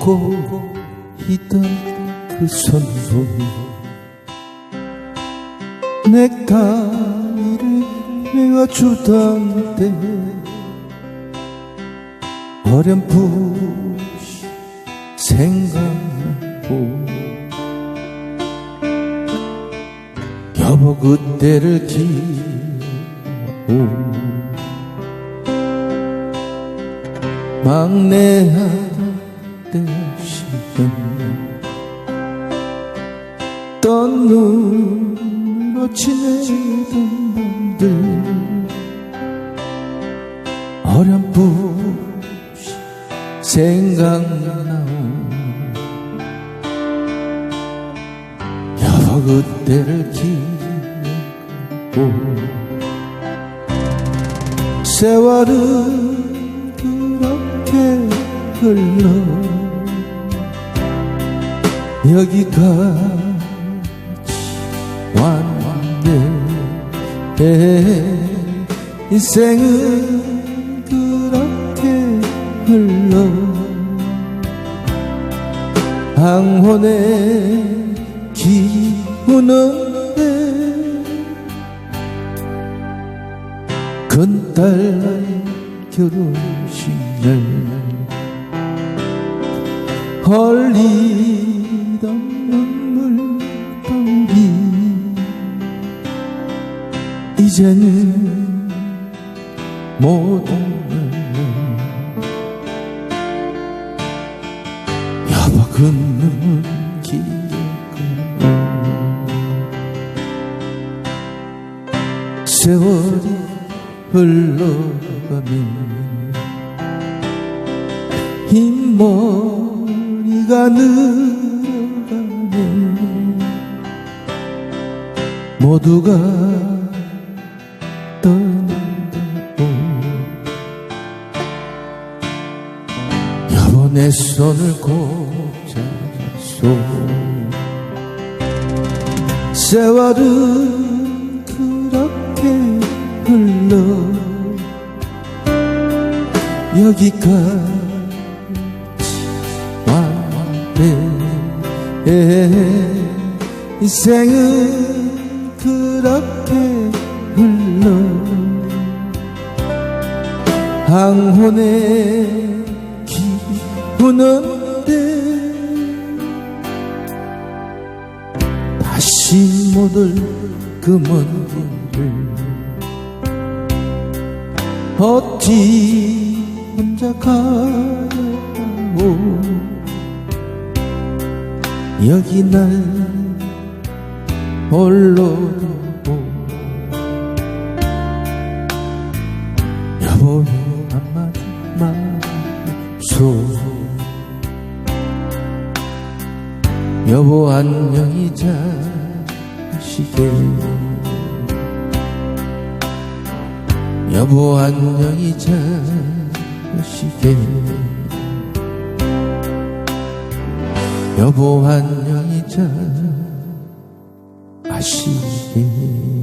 걷고 있던 그 손손이 내 가위를 메어주던 때 어렴풋이 생각나고 여보 그때를 기억하고 막내하던 때시던 떤 눈으로 지내던 밤들 어렴풋이 생각나오 여보 그때를 기억하고 세월은 흘러. 여기까지 왔네 인생은 그렇게 흘러. 항혼의 기우는데 큰딸 결혼식 날 흘리던 눈물방울이 이제는 모두 여보 그 눈물 기억나 세월이 흘러가면 흰머 리가 늘어가네 모두가 떠난다고 여보 내 손을 꼭 잡았소 세월은 그렇게 흘러 여기까지 왔네 인생은 그렇게 흘러 항혼의 기우는데 다시 못올 그 먼 길을 어찌 혼자 가오 여기 날 홀로 두고. 여보 한마디 말소. 여보 안녕히 자시게. 여보 안녕히 자시게 여보 안녕히 잘 아시게